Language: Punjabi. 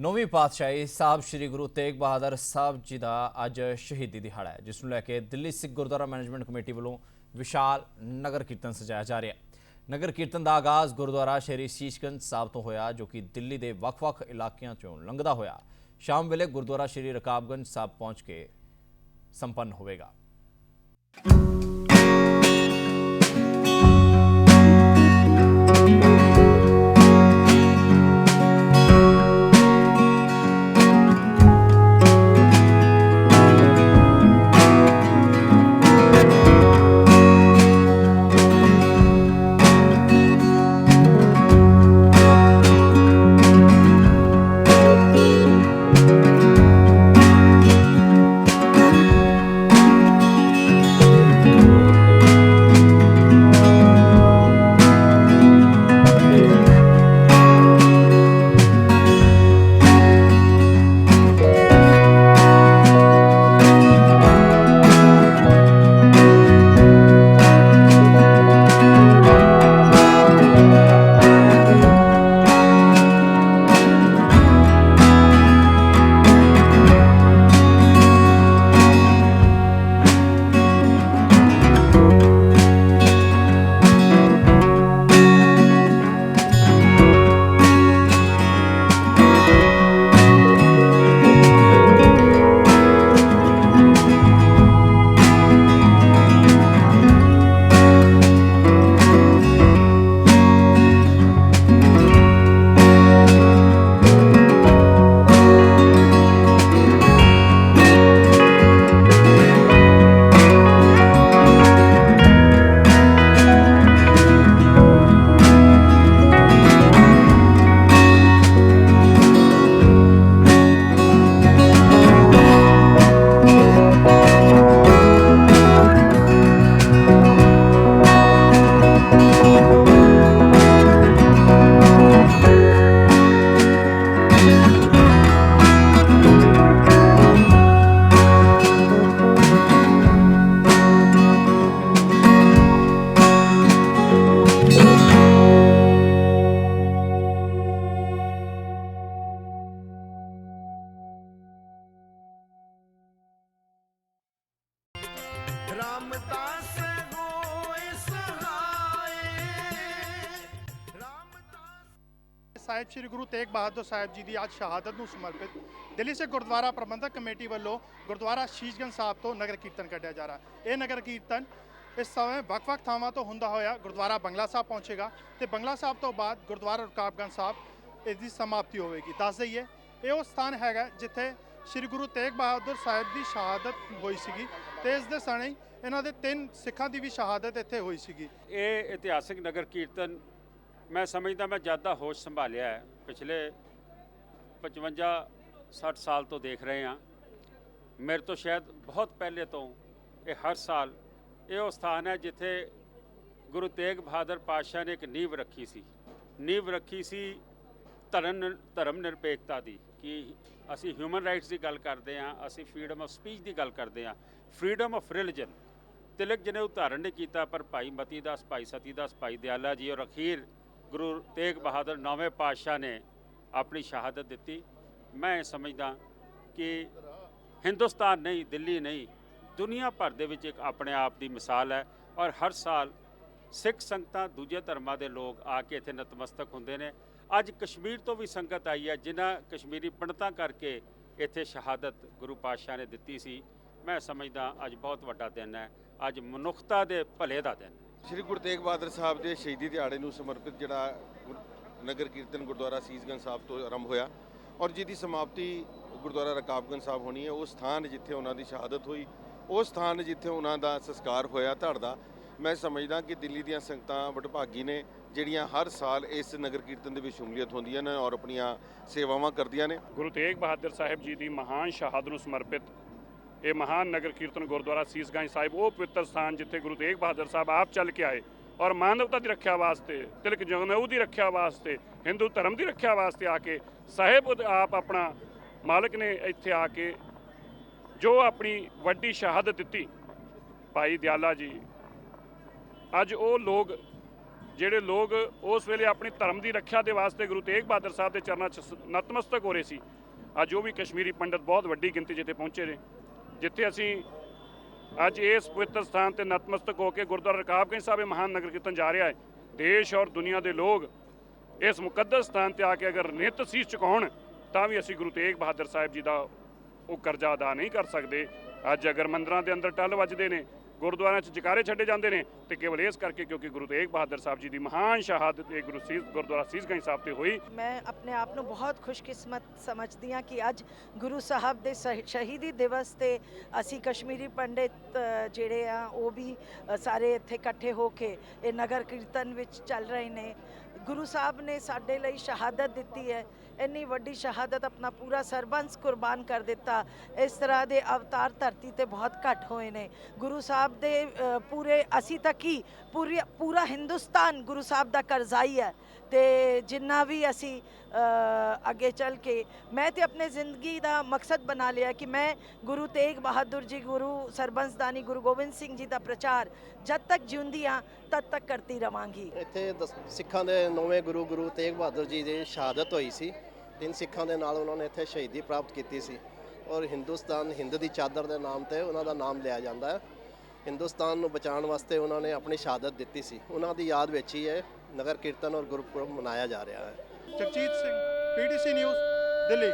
ਨੌਵੀਂ ਪਾਤਸ਼ਾਹੀ ਸਾਹਿਬ ਸ੍ਰੀ ਗੁਰੂ ਤੇਗ ਬਹਾਦਰ ਸਾਹਿਬ ਜੀ ਦਾ ਅੱਜ ਸ਼ਹੀਦੀ ਦਿਹਾੜਾ ਹੈ ਜਿਸ ਨੂੰ ਲੈ ਕੇ ਦਿੱਲੀ ਸਿੱਖ ਗੁਰਦੁਆਰਾ ਮੈਨੇਜਮੈਂਟ ਕਮੇਟੀ ਵੱਲੋਂ ਵਿਸ਼ਾਲ ਨਗਰ ਕੀਰਤਨ ਸਜਾਇਆ ਜਾ ਰਿਹਾ ਹੈ। ਨਗਰ ਕੀਰਤਨ ਦਾ ਆਗਾਜ਼ ਗੁਰਦੁਆਰਾ ਸ਼੍ਰੀ ਸੀਸ਼ਗੰਜ ਸਾਹਿਬ ਤੋਂ ਹੋਇਆ, ਜੋ ਕਿ ਦਿੱਲੀ ਦੇ ਵੱਖ-ਵੱਖ ਇਲਾਕਿਆਂ ਚੋਂ ਲੰਘਦਾ ਹੋਇਆ। ਸ਼ਾਮ ਵੇਲੇ ਗੁਰਦੁਆਰਾ ਸ਼੍ਰੀ ਰਕਾਬਗੰਜ ਸਾਹਿਬ ਪਹੁੰਚ ਕੇ ਸੰਪੰਨ ਹੋਵੇਗਾ। ਸਾਹਿਬ, ਸ੍ਰੀ ਗੁਰੂ ਤੇਗ ਬਹਾਦਰ ਸਾਹਿਬ ਜੀ ਦੀ ਅੱਜ ਸ਼ਹਾਦਤ ਨੂੰ ਸਮਰਪਿਤ ਦਿੱਲੀ ਸੇ ਗੁਰਦੁਆਰਾ ਪ੍ਰਬੰਧਕ ਕਮੇਟੀ ਵੱਲੋਂ ਗੁਰਦੁਆਰਾ ਸ਼ੀਸ਼ਗੰਜ ਸਾਹਿਬ ਤੋਂ ਨਗਰ ਕੀਰਤਨ ਕੱਢਿਆ ਜਾ ਰਿਹਾ ਇਹ ਨਗਰ ਕੀਰਤਨ ਇਸ ਸਮੇਂ ਵੱਖ-ਵੱਖ ਥਾਵਾਂ ਤੋਂ ਹੁੰਦਾ ਹੋਇਆ ਗੁਰਦੁਆਰਾ ਬੰਗਲਾ ਸਾਹਿਬ ਪਹੁੰਚੇਗਾ ਤੇ ਬੰਗਲਾ ਸਾਹਿਬ ਤੋਂ ਬਾਅਦ ਗੁਰਦੁਆਰਾ ਰਕਾਬਗੰਜ ਸਾਹਿਬ ਇਸ ਦੀ ਸਮਾਪਤੀ ਹੋਵੇਗੀ। ਦੱਸ ਦਈਏ, ਇਹ ਉਹ ਸਥਾਨ ਹੈਗਾ ਜਿੱਥੇ ਸ੍ਰੀ ਗੁਰੂ ਤੇਗ ਬਹਾਦਰ ਸਾਹਿਬ ਦੀ ਸ਼ਹਾਦਤ ਹੋਈ ਸੀਗੀ ਤੇ ਇਸ ਦੇ ਸਣੇ ਇਹਨਾਂ ਦੇ ਤਿੰਨ ਸਿੱਖਾਂ ਦੀ ਵੀ ਸ਼ਹਾਦਤ ਇੱਥੇ ਹੋਈ ਸੀਗੀ। ਇਹ ਇਤਿਹਾਸਿਕ ਨਗਰ ਕੀਰਤਨ ਮੈਂ ਸਮਝਦਾ ਮੈਂ ਜ਼ਿਆਦਾ ਹੋਸ਼ ਸੰਭਾਲਿਆ ਹੈ। ਪਿਛਲੇ 55 60 ਸਾਲ ਤੋਂ ਦੇਖ ਰਹੇ ਹਾਂ। ਮੇਰੇ ਤੋਂ ਸ਼ਾਇਦ ਬਹੁਤ ਪਹਿਲੇ ਤੋਂ ਇਹ ਹਰ ਸਾਲ ਇਹ ਉਹ ਸਥਾਨ ਹੈ ਜਿੱਥੇ ਗੁਰੂ ਤੇਗ ਬਹਾਦਰ ਪਾਤਸ਼ਾਹ ਨੇ ਇੱਕ ਨੀਂਵ ਰੱਖੀ ਸੀ। ਨੀਂਵ ਰੱਖੀ ਸੀ ਧਰਮ ਧਰਮ ਨਿਰਪੇਖਤਾ ਦੀ ਕਿ ਅਸੀਂ ਹਿਊਮਨ ਰਾਈਟਸ ਦੀ ਗੱਲ ਕਰਦੇ ਹਾਂ, ਅਸੀਂ ਫਰੀडम ਆਫ ਸਪੀਚ ਦੀ ਗੱਲ ਕਰਦੇ ਹਾਂ freedom of religion Tilak ji ਨੇ ਉਦਾਹਰਣ ਨੇ ਕੀਤਾ, ਪਰ ਭਾਈ ਮਤੀ ਦਾਸ ਭਾਈ ਸਤੀ ਦਾਸ ਭਾਈ ਦਿਆਲਾ ਜੀ ਔਰ ਅਖੀਰ ਗੁਰੂ ਤੇਗ ਬਹਾਦਰ ਨੌਵੇਂ ਪਾਤਸ਼ਾਹ ਨੇ ਆਪਣੀ ਸ਼ਹਾਦਤ ਦਿੱਤੀ। ਮੈਂ ਇਹ ਸਮਝਦਾ ਕਿ ਹਿੰਦੁਸਤਾਨ ਨਹੀਂ, ਦਿੱਲੀ ਨਹੀਂ, ਦੁਨੀਆ ਭਰ ਦੇ ਵਿੱਚ ਇੱਕ ਆਪਣੇ ਆਪ ਦੀ ਮਿਸਾਲ ਹੈ ਔਰ ਹਰ ਸਾਲ ਸਿੱਖ ਸੰਗਤਾਂ ਦੂਜੇ ਧਰਮਾਂ ਦੇ ਲੋਕ ਆ ਕੇ ਇੱਥੇ ਨਤਮਸਤਕ ਹੁੰਦੇ ਨੇ। ਅੱਜ ਕਸ਼ਮੀਰ ਤੋਂ ਵੀ ਸੰਗਤ ਆਈ ਹੈ, ਜਿਨ੍ਹਾਂ ਕਸ਼ਮੀਰੀ ਪੰਡਤਾਂ ਕਰਕੇ ਇੱਥੇ ਸ਼ਹਾਦਤ ਗੁਰੂ ਪਾਤਸ਼ਾਹ ਨੇ ਦਿੱਤੀ ਸੀ। ਮੈਂ ਸਮਝਦਾ ਅੱਜ ਬਹੁਤ ਵੱਡਾ ਦਿਨ ਹੈ। ਅੱਜ ਮਨੁੱਖਤਾ ਦੇ ਭਲੇ ਦਾ ਦਿਨ ਹੈ। ਸ਼੍ਰੀ ਗੁਰੂ ਤੇਗ ਬਹਾਦਰ ਸਾਹਿਬ ਦੇ ਸ਼ਹੀਦੀ ਦਿਹਾੜੇ ਨੂੰ ਸਮਰਪਿਤ ਜਿਹੜਾ ਗੁਰ- ਨਗਰ ਕੀਰਤਨ ਗੁਰਦੁਆਰਾ ਸੀਸਗੰਜ ਸਾਹਿਬ ਤੋਂ ਆਰੰਭ ਹੋਇਆ ਔਰ ਜਿਹਦੀ ਸਮਾਪਤੀ ਗੁਰਦੁਆਰਾ ਰਕਾਬਗੰਜ ਸਾਹਿਬ ਹੋਣੀ ਹੈ, ਉਹ ਸਥਾਨ ਜਿੱਥੇ ਉਹਨਾਂ ਦੀ ਸ਼ਹਾਦਤ ਹੋਈ, ਉਹ ਸਥਾਨ ਜਿੱਥੇ ਉਹਨਾਂ ਦਾ ਸੰਸਕਾਰ ਹੋਇਆ ਧੜ ਦਾ। ਮੈਂ ਸਮਝਦਾ ਕਿ ਦਿੱਲੀ ਦੀਆਂ ਸੰਗਤਾਂ ਵਡਭਾਗੀ ਨੇ, ਜਿਹੜੀਆਂ ਹਰ ਸਾਲ ਇਸ ਨਗਰ ਕੀਰਤਨ ਦੇ ਵਿੱਚ ਸ਼ਮੂਲੀਅਤ ਹੁੰਦੀਆਂ ਨੇ ਔਰ ਆਪਣੀਆਂ ਸੇਵਾਵਾਂ ਕਰਦੀਆਂ ਨੇ। ਗੁਰੂ ਤੇਗ ਬਹਾਦਰ ਸਾਹਿਬ ਜੀ ਦੀ ਮਹਾਨ ਸ਼ਹਾਦਤ ਨੂੰ ਸਮਰਪਿਤ ਇਹ ਮਹਾਨ ਨਗਰ ਕੀਰਤਨ ਗੁਰਦੁਆਰਾ ਸੀਸਗੰਜ ਸਾਹਿਬ, ਉਹ ਪਵਿੱਤਰ ਸਥਾਨ ਜਿੱਥੇ ਗੁਰੂ ਤੇਗ ਬਹਾਦਰ ਸਾਹਿਬ ਆਪ ਚੱਲ ਕੇ ਆਏ ਔਰ ਮਾਨਵਤਾ ਦੀ ਰੱਖਿਆ ਵਾਸਤੇ, ਤਿਲਕ ਜਗਨਊ ਦੀ ਰੱਖਿਆ ਵਾਸਤੇ, ਹਿੰਦੂ ਧਰਮ ਦੀ ਰੱਖਿਆ ਵਾਸਤੇ ਆ ਕੇ ਸਾਹਿਬ ਆਪ ਆਪਣਾ ਮਾਲਕ ਨੇ ਇੱਥੇ ਆ ਕੇ ਜੋ ਆਪਣੀ ਵੱਡੀ ਸ਼ਹਾਦਤ ਦਿੱਤੀ। ਭਾਈ ਦਿਆਲਾ ਜੀ, ਅੱਜ ਉਹ ਲੋਕ, ਜਿਹੜੇ ਲੋਕ ਉਸ ਵੇਲੇ ਆਪਣੀ ਧਰਮ ਦੀ ਰੱਖਿਆ ਦੇ ਵਾਸਤੇ ਗੁਰੂ ਤੇਗ ਬਹਾਦਰ ਸਾਹਿਬ ਦੇ ਚਰਨਾਂ 'ਚ ਸ- ਨਤਮਸਤਕ ਹੋ ਰਹੇ ਸੀ, ਅੱਜ ਉਹ ਵੀ ਕਸ਼ਮੀਰੀ ਪੰਡਤ ਬਹੁਤ ਵੱਡੀ ਗਿਣਤੀ ਜਿੱਥੇ ਪਹੁੰਚੇ ਨੇ। ਜਿੱਥੇ ਅਸੀਂ ਅੱਜ ਇਸ ਪਵਿੱਤਰ ਸਥਾਨ ਤੇ ਨਤਮਸਤਕ ਹੋ ਕੇ ਗੁਰਦੁਆਰਾ ਰਕਾਬਗੰਜ ਸਾਹਿਬ ਇਹ ਮਹਾਨ ਨਗਰ ਕੀਰਤਨ ਜਾ ਰਿਹਾ ਹੈ, ਦੇਸ਼ ਔਰ ਦੁਨੀਆ ਦੇ ਲੋਕ ਇਸ ਮੁਕੱਦਸ ਸਥਾਨ ਤੇ ਆ ਕੇ ਅਗਰ ਨਿਤ ਸੀਸ ਚੁਕਾਉਣ ਤਾਂ ਵੀ ਅਸੀਂ ਗੁਰੂ ਤੇਗ ਬਹਾਦਰ ਸਾਹਿਬ ਜੀ ਦਾ ਉਹ ਕਰਜ਼ਾ ਅਦਾ ਨਹੀਂ ਕਰ ਸਕਦੇ। ਅੱਜ ਅਗਰ ਮੰਦਰਾਂ ਦੇ ਅੰਦਰ ਟੱਲ ਵੱਜਦੇ ਨੇ ਗੁਰਦੁਆਰਿਆਂ 'ਚ ਜਕਾਰੇ ਛੱਡੇ ਜਾਂਦੇ ਨੇ ਤੇ ਕੇਵਲ ਇਸ ਕਰਕੇ ਕਿਉਂਕਿ ਗੁਰੂ ਤੇਗ ਬਹਾਦਰ ਸਾਹਿਬ ਜੀ ਦੀ ਮਹਾਨ ਸ਼ਹਾਦਤ ਇਹ ਗੁਰੂ ਸੀਸ ਗੁਰਦੁਆਰਾ ਸੀਸਗੰਜ ਸਾਹਿਬ ਤੇ ਹੋਈ। ਮੈਂ ਆਪਣੇ ਆਪ ਨੂੰ ਬਹੁਤ ਖੁਸ਼ਕਿਸਮਤ ਸਮਝਦੀ ਹਾਂ ਕਿ ਅੱਜ ਗੁਰੂ ਸਾਹਿਬ ਦੇ ਸ਼ਹੀ- ਸ਼ਹੀਦੀ ਦਿਵਸ ਤੇ ਅਸੀਂ ਕਸ਼ਮੀਰੀ ਪੰਡਿਤ ਜਿਹੜੇ ਆ, ਉਹ ਵੀ ਸਾਰੇ ਇੱਥੇ ਇਕੱਠੇ ਹੋ ਕੇ ਇਹ ਨਗਰ ਕੀਰਤਨ ਵਿੱਚ ਚੱਲ ਰਹੇ ਨੇ। ਗੁਰੂ ਸਾਹਿਬ ਨੇ ਸਾਡੇ ਲਈ ਸ਼ਹਾਦਤ ਦਿੱਤੀ ਹੈ। ਇੰਨੀ ਵੱਡੀ ਸ਼ਹਾਦਤ ਆਪਣਾ ਪੂਰਾ ਸਰਬੰਸ ਕੁਰਬਾਨ ਕਰ ਦਿੱਤਾ। ਇਸ ਤਰ੍ਹਾਂ ਦੇ ਅਵਤਾਰ ਧਰਤੀ ਤੇ ਬਹੁਤ ਘੱਟ ਹੋਏ ਨੇ। ਗੁਰੂ ਸਾਹਿਬ ਦੇ ਪੂਰੇ, ਅਸੀਂ ਤਾਂ ਕੀ ਪੂਰੀ, ਪੂਰਾ ਹਿੰਦੁਸਤਾਨ ਗੁਰੂ ਸਾਹਿਬ ਦਾ ਕਰਜ਼ਾਈ ਹੈ ਤੇ ਜਿੰਨਾ ਵੀ ਅਸੀਂ ਅੱਗੇ ਚੱਲ ਕੇ, ਮੈਂ ਤੇ ਆਪਣੇ ਜ਼ਿੰਦਗੀ ਦਾ ਮਕਸਦ ਬਣਾ ਲਿਆ ਕਿ ਮੈਂ ਗੁਰੂ ਤੇਗ ਬਹਾਦਰ ਜੀ, ਗੁਰੂ ਸਰਬੰਸਦਾਨੀ ਗੁਰੂ ਗੋਬਿੰਦ ਸਿੰਘ ਜੀ ਦਾ ਪ੍ਰਚਾਰ ਜਦ ਤੱਕ ਜਿਉਂਦੀ ਹਾਂ, ਤਦ ਤੱਕ ਕਰਤੀ ਰਵਾਂਗੀ। ਇੱਥੇ ਸਿੱਖਾਂ ਦੇ ਨੌਵੇਂ ਗੁਰੂ ਗੁਰੂ ਤੇਗ ਬਹਾਦਰ ਜੀ ਦੀ ਸ਼ਹਾਦਤ ਹੋਈ ਸੀ। ਤਿੰਨ ਸਿੱਖਾਂ ਦੇ ਨਾਲ ਉਹਨਾਂ ਨੇ ਇੱਥੇ ਸ਼ਹੀਦੀ ਪ੍ਰਾਪਤ ਕੀਤੀ ਸੀ। ਔਰ ਹਿੰਦੁਸਤਾਨ ਹਿੰਦ ਦੀ ਚਾਦਰ ਦੇ ਨਾਮ ਤੇ ਉਹਨਾਂ ਦਾ ਨਾਮ ਲਿਆ ਜਾਂਦਾ ਹੈ। ਹਿੰਦੁਸਤਾਨ ਨੂੰ ਬਚਾਉਣ ਵਾਸਤੇ ਉਹਨਾਂ ਨੇ ਆਪਣੀ ਸ਼ਹਾਦਤ ਦਿੱਤੀ ਸੀ। ਉਹਨਾਂ ਦੀ ਯਾਦ ਵਿੱਚ ਹੀ ਇਹ ਨਗਰ ਕੀਰਤਨ ਔਰ ਗੁਰਪੁਰਬ ਮਨਾਇਆ ਜਾ ਰਿਹਾ ਹੈ। Jagjit Singh PTC News, Delhi.